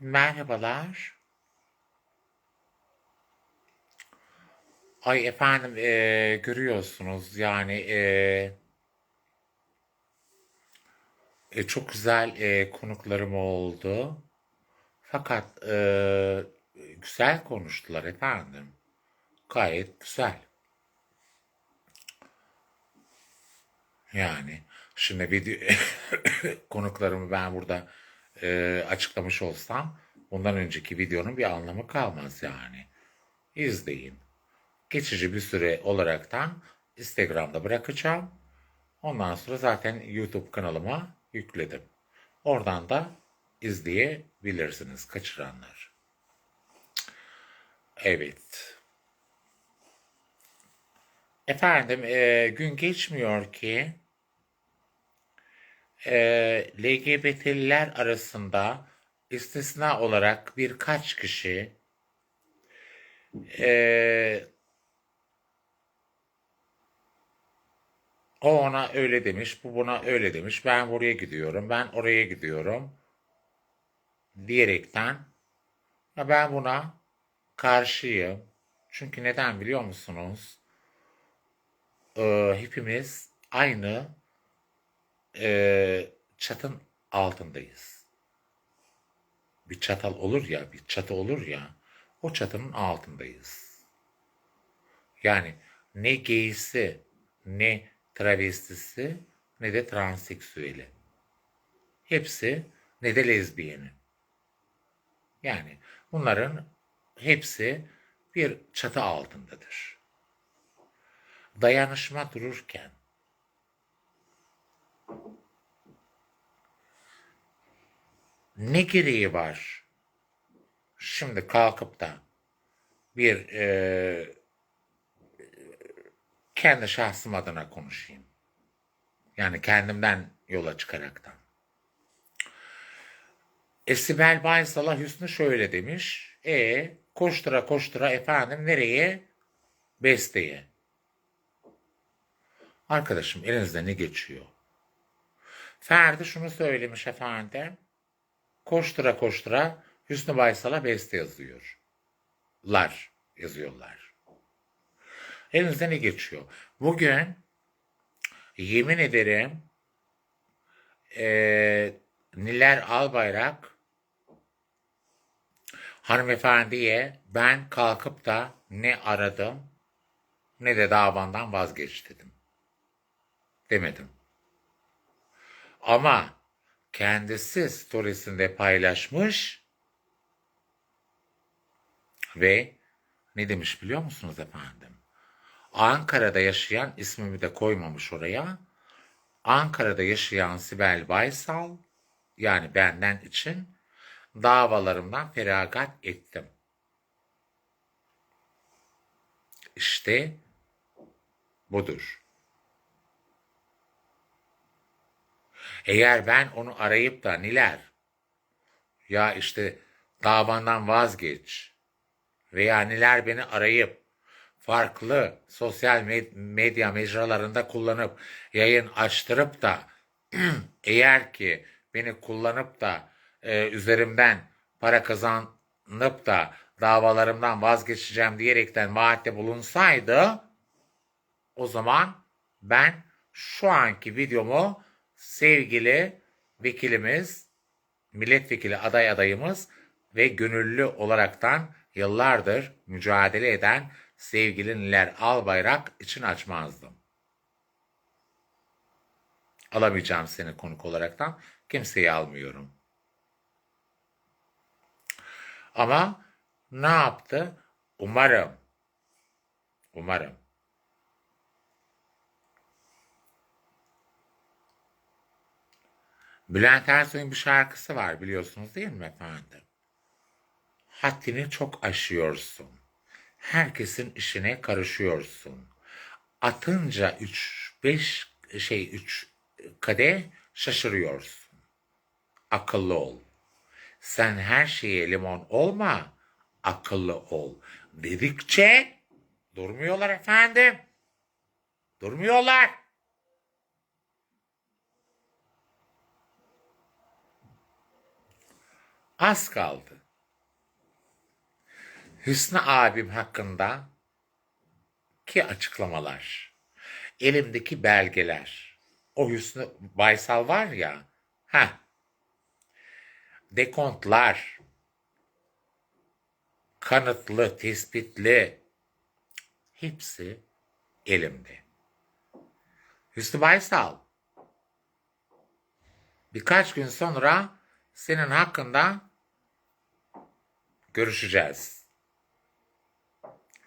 Merhabalar. Ay efendim eee, görüyorsunuz yani eee, e, çok güzel eee, konuklarım oldu. Fakat eee, güzel konuştular efendim. Gayet güzel. Yani şimdi video konuklarımı ben burada eee, açıklamış olsam bundan önceki videonun bir anlamı kalmaz yani. İzleyin. Geçici bir süre olaraktan Instagram'da bırakacağım. Ondan sonra zaten YouTube kanalıma yükledim. Oradan da izleyebilirsiniz kaçıranlar. Evet. Efendim eee, gün geçmiyor ki eee LGBT'liler arasında istisna olarak birkaç kişi eee, o ona öyle demiş, bu buna öyle demiş, ben buraya gidiyorum, ben oraya gidiyorum diyerekten ben buna karşıyım. Çünkü neden biliyor musunuz? Eee, hepimiz aynı eee, çatın altındayız. Bir çatal olur ya, bir çatı olur ya, o çatının altındayız. Yani ne gaysi, ne travestisi, ne de transseksüeli. Hepsi ne de lezbiyeni. Yani bunların hepsi bir çatı altındadır. Dayanışma dururken ne gereği var? Şimdi kalkıp da bir e, kendi şahsım adına konuşayım. Yani kendimden yola çıkaraktan. E, Sibel Baysal'a Hüsnü şöyle demiş. E koştura koştura efendim nereye? Besteye. Arkadaşım elinizde ne geçiyor? Ferdi şunu söylemiş efendim. Koştura koştura Hüsnü Baysal'a beste yazıyor. Lar yazıyorlar. Elinizde ne geçiyor? Bugün yemin ederim eee Niler Albayrak hanımefendiye ben kalkıp da ne aradım ne de davandan vazgeç dedim. Demedim. Ama kendisi storiesinde paylaşmış ve ne demiş biliyor musunuz efendim? Ankara'da yaşayan ismimi de koymamış oraya. Ankara'da yaşayan Sibel Baysal yani benden için davalarımdan feragat ettim. İşte budur. Eğer ben onu arayıp da Niler? Ya işte davandan vazgeç. veya Niler beni arayıp farklı sosyal med- medya mecralarında kullanıp yayın açtırıp da eğer ki beni kullanıp da e, üzerimden para kazanıp da davalarımdan vazgeçeceğim diyerekten vaatte bulunsaydı o zaman ben şu anki videomu sevgili vekilimiz, milletvekili aday adayımız ve gönüllü olaraktan yıllardır mücadele eden sevgili Niler Albayrak için açmazdım. Alamayacağım seni konuk olaraktan. Kimseyi almıyorum. Ama ne yaptı? Umarım, umarım Bülent Ersoy'un bir şarkısı var biliyorsunuz değil mi efendim? Haddini çok aşıyorsun. Herkesin işine karışıyorsun. Atınca 3 5 şey 3 kadeh şaşırıyorsun. Akıllı ol. Sen her şeye limon olma, akıllı ol. Dedikçe durmuyorlar efendim. Durmuyorlar. Az kaldı. Hüsnü abim hakkında ki açıklamalar, elimdeki belgeler, o Hüsnü Baysal var ya, ha, dekontlar, kanıtlı, tespitli, hepsi elimde. Hüsnü Baysal, birkaç gün sonra senin hakkında görüşeceğiz.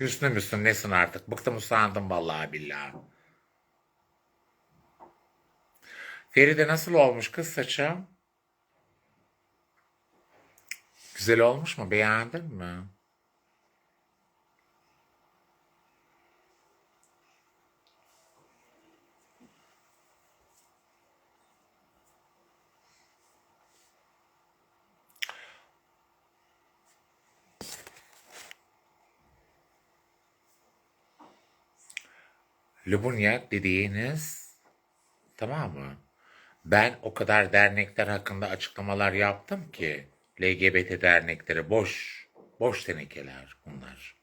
Hüsnü müsün nesin artık? Bıktım usandım vallahi billahi. Feride nasıl olmuş kız saçı? Güzel olmuş mu? Beğendin mi? Lubunya dediğiniz tamam mı? Ben o kadar dernekler hakkında açıklamalar yaptım ki LGBT dernekleri boş, boş tenekeler bunlar.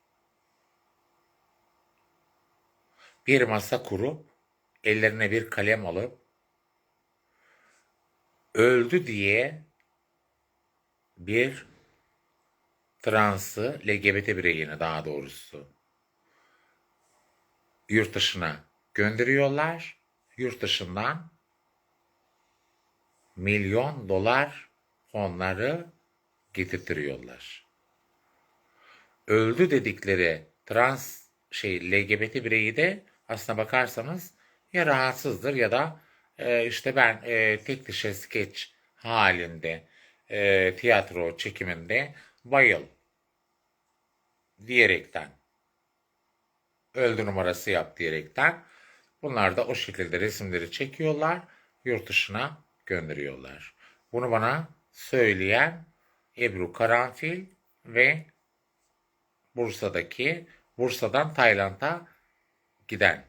Bir masa kurup ellerine bir kalem alıp öldü diye bir transı LGBT bireyini daha doğrusu yurt dışına gönderiyorlar. Yurt dışından milyon dolar fonları getirtiyorlar. Öldü dedikleri trans şey LGBT bireyi de aslına bakarsanız ya rahatsızdır ya da e, işte ben e, tek dişe skeç halinde e, tiyatro çekiminde bayıl diyerekten öldü numarası yap diyerekten bunlar da o şekilde resimleri çekiyorlar yurt dışına gönderiyorlar. Bunu bana söyleyen Ebru Karanfil ve Bursa'daki Bursa'dan Tayland'a giden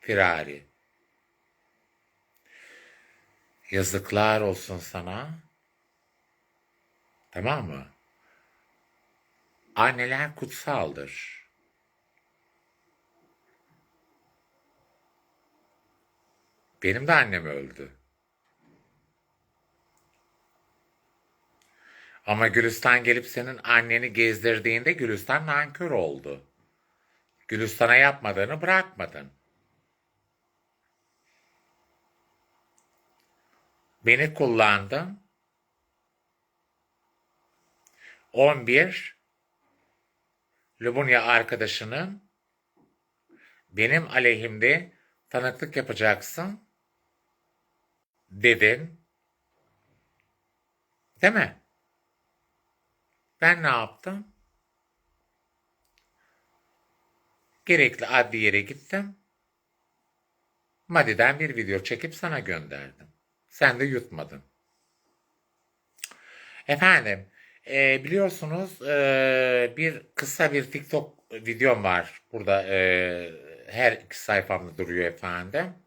firari. Yazıklar olsun sana. Tamam mı? Anneler kutsaldır. Benim de annem öldü. Ama Gülistan gelip senin anneni gezdirdiğinde Gülistan nankör oldu. Gülistan'a yapmadığını bırakmadın. Beni kullandın. 11 Lubunya arkadaşının benim aleyhimde tanıklık yapacaksın dedin. Değil mi? Ben ne yaptım? Gerekli adli yere gittim. Madi'den bir video çekip sana gönderdim. Sen de yutmadın. Efendim, e, biliyorsunuz e, bir kısa bir TikTok videom var. Burada e, her iki sayfamda duruyor efendim.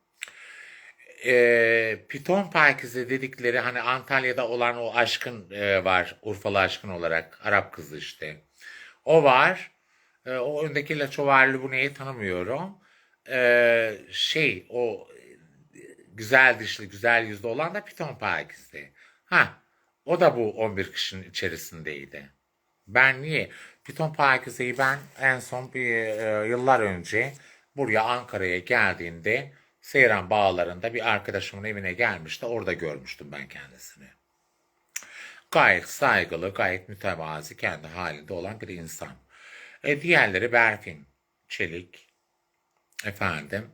E, Piton Pakize dedikleri hani Antalya'da olan o aşkın e, var. Urfalı aşkın olarak. Arap kızı işte. O var. E, o öndeki Laçovarlı bu neyi tanımıyorum. E, şey o güzel dişli, güzel yüzlü olan da Piton Pakize. Ha, o da bu 11 kişinin içerisindeydi. Ben niye? Piton Pakize'yi ben en son bir e, yıllar önce buraya Ankara'ya geldiğinde Seyran Bağları'nda bir arkadaşımın evine gelmişti. Orada görmüştüm ben kendisini. Gayet saygılı, gayet mütevazi, kendi halinde olan bir insan. E, diğerleri Berfin, Çelik, efendim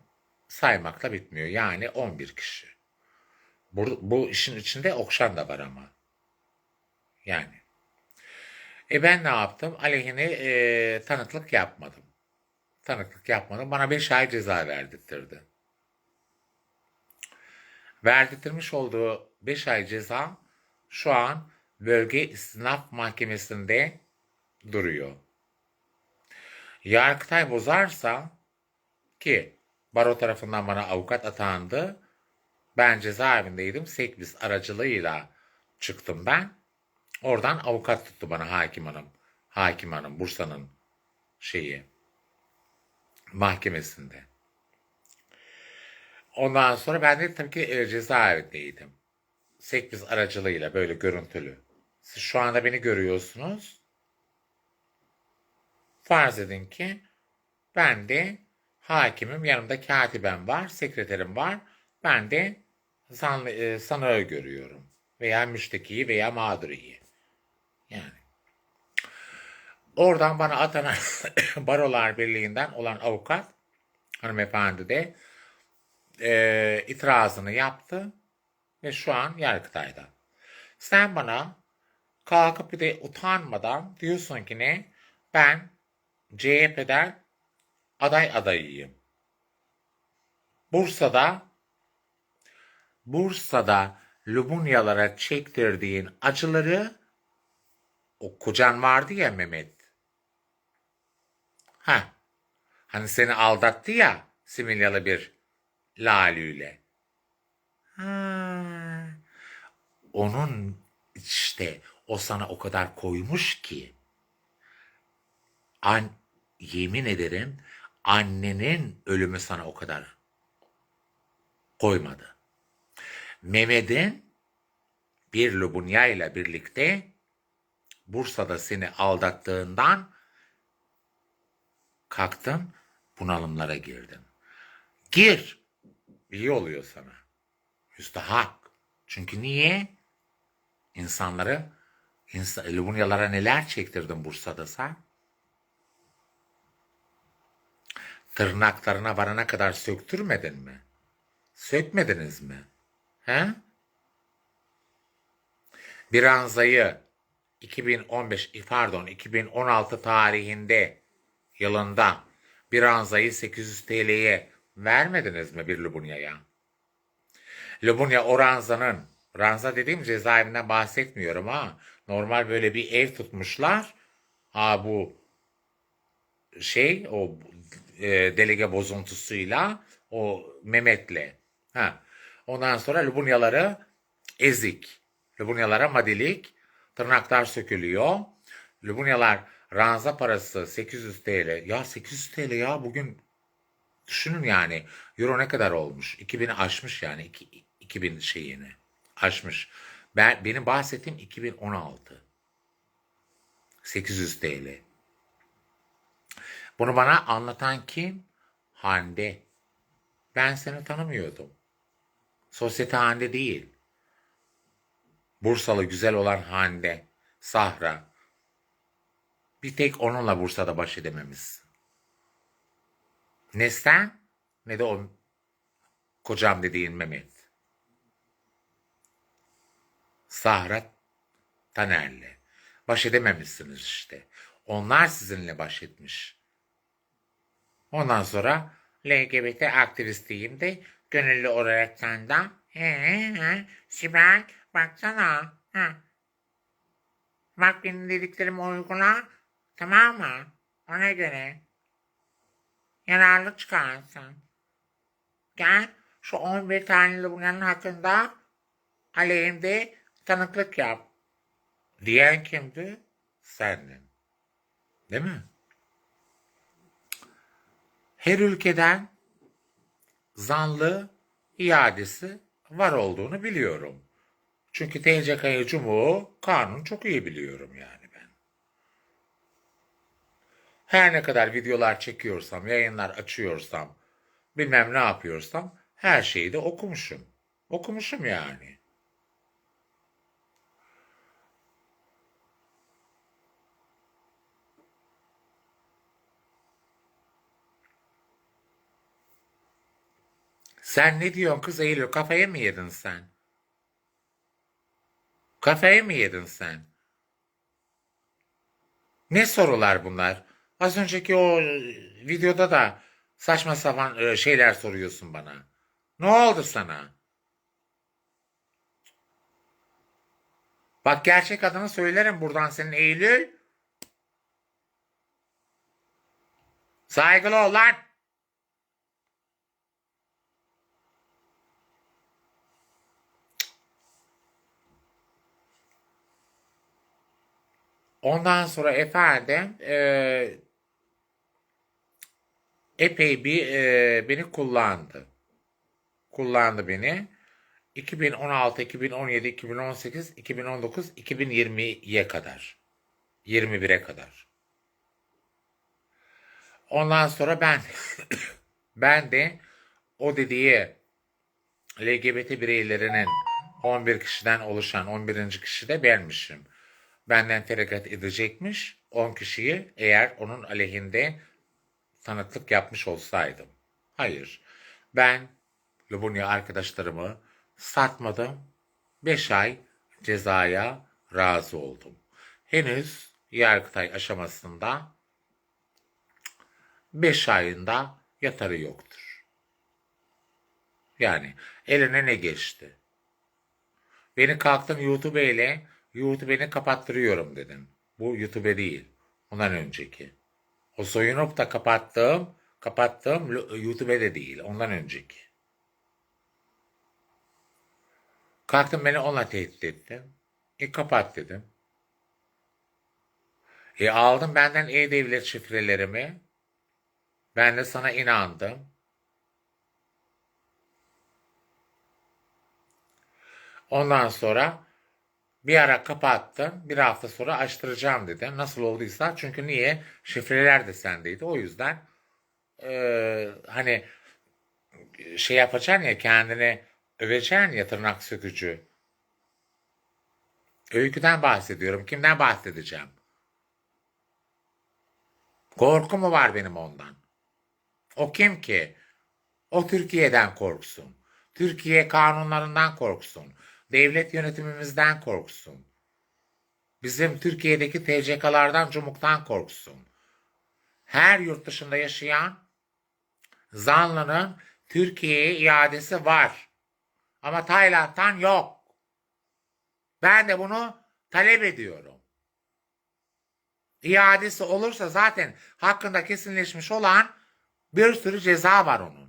saymakla bitmiyor. Yani 11 kişi. Bu, bu işin içinde Okşan da var ama. Yani. E ben ne yaptım? Aleyhine e, tanıklık yapmadım. Tanıklık yapmadım. Bana 5 ay ceza verdirtirdi. Verdirtirmiş olduğu 5 ay ceza şu an bölge istinaf mahkemesinde duruyor. Yargıtay bozarsa ki baro tarafından bana avukat atandı. Ben cezaevindeydim. Sekbiz aracılığıyla çıktım ben. Oradan avukat tuttu bana hakim hanım. Hakim hanım Bursa'nın şeyi mahkemesinde. Ondan sonra ben de tabii ki e, cezaevindeydim. Sekbiz aracılığıyla böyle görüntülü. Siz şu anda beni görüyorsunuz. Farz edin ki ben de hakimim, yanımda katibem var, sekreterim var. Ben de zanlı, e, sanığı görüyorum. Veya müştekiyi veya mağduriyi. Yani. Oradan bana atanan Barolar Birliği'nden olan avukat hanımefendi de e, itirazını yaptı ve şu an Yargıtay'da. Sen bana kalkıp bir de utanmadan diyorsun ki ne? Ben CHP'den aday adayıyım. Bursa'da Bursa'da Lubunyalara çektirdiğin acıları o kocan vardı ya Mehmet. Ha. Hani seni aldattı ya Similyalı bir lalüyle. Ha. Onun işte o sana o kadar koymuş ki an yemin ederim annenin ölümü sana o kadar koymadı. Mehmet'in bir Lubunya ile birlikte Bursa'da seni aldattığından kalktın bunalımlara girdin. Gir. İyi oluyor sana. Müstahak. Çünkü niye? İnsanları insan, Lubunyalara neler çektirdin Bursa'da sen? Tırnaklarına varana kadar söktürmedin mi? Sökmediniz mi? He? Bir anzayı 2015 pardon 2016 tarihinde yılında bir anzayı 800 TL'ye vermediniz mi bir Lubunya'ya? Lubunya o ranzanın ranza dediğim cezaevinden bahsetmiyorum ha. Normal böyle bir ev tutmuşlar. Ha bu şey o e, delege bozuntusuyla o Mehmet'le. Ha. Ondan sonra Lubunyaları ezik. Lubunyalara madilik. Tırnaklar sökülüyor. Lubunyalar ranza parası 800 TL. Ya 800 TL ya bugün düşünün yani. Euro ne kadar olmuş? 2000'i aşmış yani. 2000 şeyini aşmış. Ben, benim bahsettiğim 2016. 800 TL. Bunu bana anlatan kim? Hande. Ben seni tanımıyordum. Sosyete Hande değil. Bursalı güzel olan Hande, Sahra. Bir tek onunla Bursa'da baş edememiz. Ne sen ne de o kocam dediğin Mehmet. Sahra Taner'le. Baş edememişsiniz işte. Onlar sizinle baş etmiş. Ondan sonra LGBT aktivistiyim de gönüllü olarak senden. He he Sibel baksana. Ha. Bak benim dediklerimi uygula. Tamam mı? Ona göre. Yararlı çıkarsın. Gel şu 11 tane bunların hakkında aleyhimde tanıklık yap. Diyen kimdi? Sendin. Değil mi? Her ülkeden zanlı iadesi var olduğunu biliyorum. Çünkü TCK'yı Cumhur'u kanun çok iyi biliyorum yani. Her ne kadar videolar çekiyorsam, yayınlar açıyorsam, bilmem ne yapıyorsam her şeyi de okumuşum. Okumuşum yani. Sen ne diyorsun kız Eylül? Kafayı mı yedin sen? Kafayı mı yedin sen? Ne sorular bunlar? Az önceki o videoda da saçma sapan e, şeyler soruyorsun bana. Ne oldu sana? Bak gerçek adını söylerim buradan senin Eylül. Saygılı ol lan. Ondan sonra efendim e, epey bir e, beni kullandı. Kullandı beni. 2016, 2017, 2018, 2019, 2020'ye kadar. 21'e kadar. Ondan sonra ben ben de o dediği LGBT bireylerinin 11 kişiden oluşan 11. kişi de benmişim. Benden feragat edecekmiş 10 kişiyi eğer onun aleyhinde tanıklık yapmış olsaydım. Hayır. Ben Lubunya arkadaşlarımı satmadım. 5 ay cezaya razı oldum. Henüz Yargıtay aşamasında 5 ayında yatarı yoktur. Yani eline ne geçti? Beni kalktın YouTube ile YouTube'ni kapattırıyorum dedin. Bu YouTube değil. Ondan önceki. O soyunup da kapattığım, kapattığım YouTube'e de değil. Ondan önceki. Kalktın beni onunla tehdit ettin. E kapat dedim. E aldın benden e-devlet şifrelerimi. Ben de sana inandım. Ondan sonra bir ara kapattın. Bir hafta sonra açtıracağım dedi. Nasıl olduysa. Çünkü niye? Şifreler de sendeydi. O yüzden e, hani şey yapacaksın ya kendini öveceksin ya tırnak sökücü. Öyküden bahsediyorum. Kimden bahsedeceğim? Korku mu var benim ondan? O kim ki? O Türkiye'den korksun. Türkiye kanunlarından korksun. Devlet yönetimimizden korksun. Bizim Türkiye'deki TCK'lardan, cumuktan korksun. Her yurt dışında yaşayan zanlının Türkiye'ye iadesi var. Ama Tayland'dan yok. Ben de bunu talep ediyorum. İadesi olursa zaten hakkında kesinleşmiş olan bir sürü ceza var onun.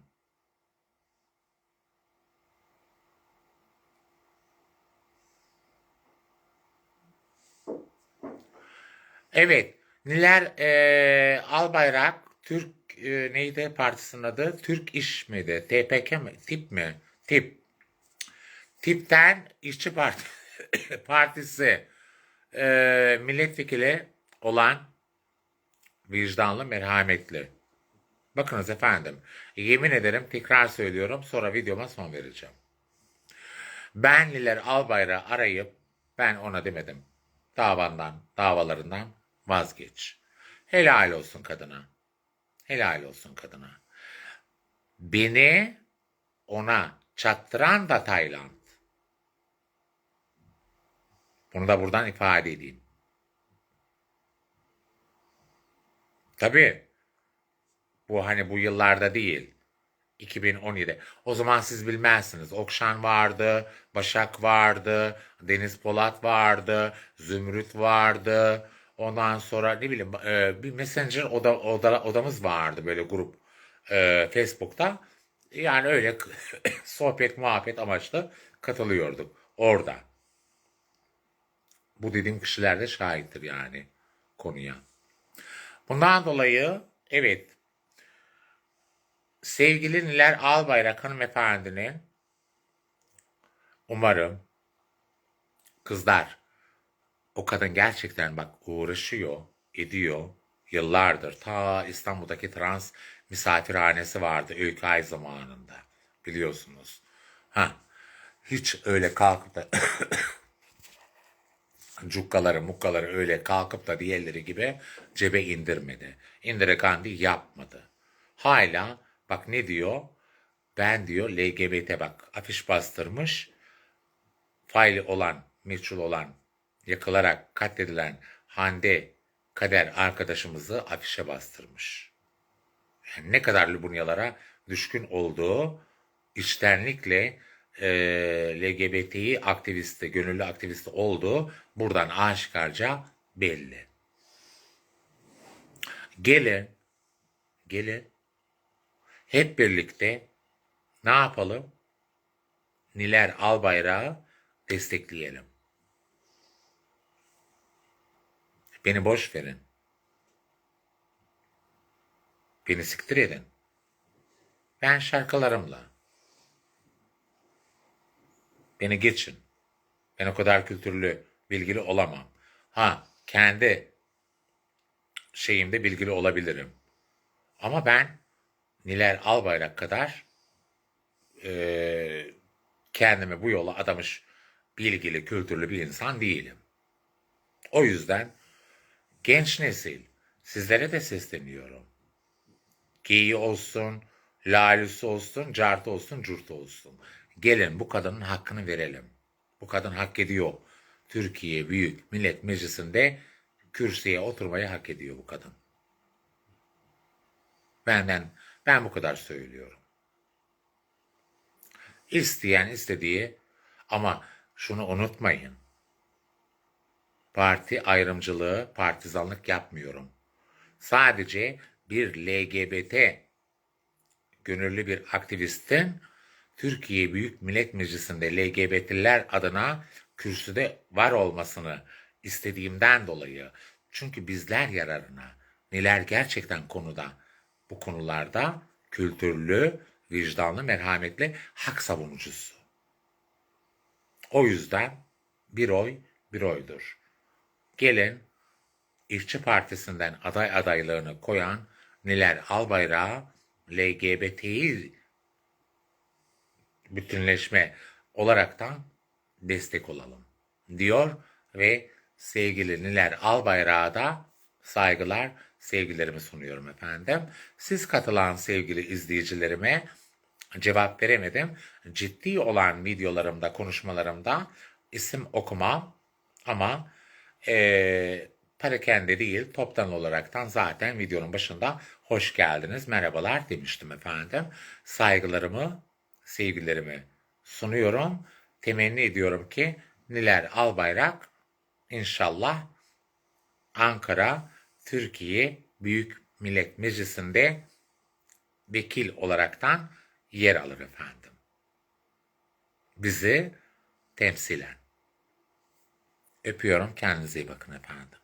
Evet. Niler e, Albayrak Türk e, neydi partisinin adı? Türk İş miydi? TPK mi? Tip mi? Tip. Tipten İşçi Parti Partisi e, milletvekili olan vicdanlı, merhametli. Bakınız efendim, yemin ederim tekrar söylüyorum sonra videoma son vereceğim. Benliler Albayrak'ı arayıp ben ona demedim. Davandan, davalarından vazgeç. Helal olsun kadına. Helal olsun kadına. Beni ona çattıran da Tayland. Bunu da buradan ifade edeyim. Tabii. Bu hani bu yıllarda değil. 2017. O zaman siz bilmezsiniz. Okşan vardı, Başak vardı, Deniz Polat vardı, Zümrüt vardı. Ondan sonra ne bileyim e, bir messenger oda, oda, odamız vardı böyle grup e, Facebook'ta. Yani öyle sohbet muhabbet amaçlı katılıyorduk orada. Bu dediğim kişiler de şahittir yani konuya. Bundan dolayı evet sevgili Niler Albayrak hanımefendinin umarım kızlar o kadın gerçekten bak uğraşıyor, ediyor yıllardır. Ta İstanbul'daki trans misafirhanesi vardı Öykü Ay zamanında biliyorsunuz. Ha, hiç öyle kalkıp da cukkaları mukkaları öyle kalkıp da diğerleri gibi cebe indirmedi. İndirekandi yapmadı. Hala bak ne diyor? Ben diyor LGBT bak afiş bastırmış. Faili olan, meçhul olan, yakılarak katledilen Hande Kader arkadaşımızı afişe bastırmış. Yani ne kadar Lubunyalara düşkün olduğu içtenlikle e, LGBTİ aktivisti, gönüllü aktivisti olduğu buradan aşikarca belli. Gelin, gelin hep birlikte ne yapalım? Niler Albayrak'ı destekleyelim. Beni boş verin. Beni siktir edin. Ben şarkılarımla. Beni geçin. Ben o kadar kültürlü, bilgili olamam. Ha, kendi şeyimde bilgili olabilirim. Ama ben Niler Albayrak kadar eee, kendimi bu yola adamış bilgili, kültürlü bir insan değilim. O yüzden genç nesil sizlere de sesleniyorum. Geyi olsun, lalüsü olsun, cartı olsun, curtu olsun. Gelin bu kadının hakkını verelim. Bu kadın hak ediyor. Türkiye Büyük Millet Meclisi'nde kürsüye oturmayı hak ediyor bu kadın. Benden, ben bu kadar söylüyorum. İsteyen istediği ama şunu unutmayın. Parti ayrımcılığı, partizanlık yapmıyorum. Sadece bir LGBT gönüllü bir aktivistin Türkiye Büyük Millet Meclisi'nde LGBT'liler adına kürsüde var olmasını istediğimden dolayı çünkü bizler yararına neler gerçekten konuda bu konularda kültürlü, vicdanlı, merhametli hak savunucusu. O yüzden bir oy bir oydur. Gelin İşçi Partisi'nden aday adaylığını koyan Niler Albayrak'a LGBT'yi bütünleşme olaraktan destek olalım diyor ve sevgili Niler Albayrak'a da saygılar, sevgilerimi sunuyorum efendim. Siz katılan sevgili izleyicilerime cevap veremedim. Ciddi olan videolarımda, konuşmalarımda isim okumam ama eee parakende değil toptan olaraktan zaten videonun başında hoş geldiniz, merhabalar demiştim efendim. Saygılarımı, sevgilerimi sunuyorum. Temenni ediyorum ki Niler Albayrak inşallah Ankara Türkiye Büyük Millet Meclisi'nde vekil olaraktan yer alır efendim. Bizi temsilen. Öpüyorum. Kendinize iyi bakın efendim.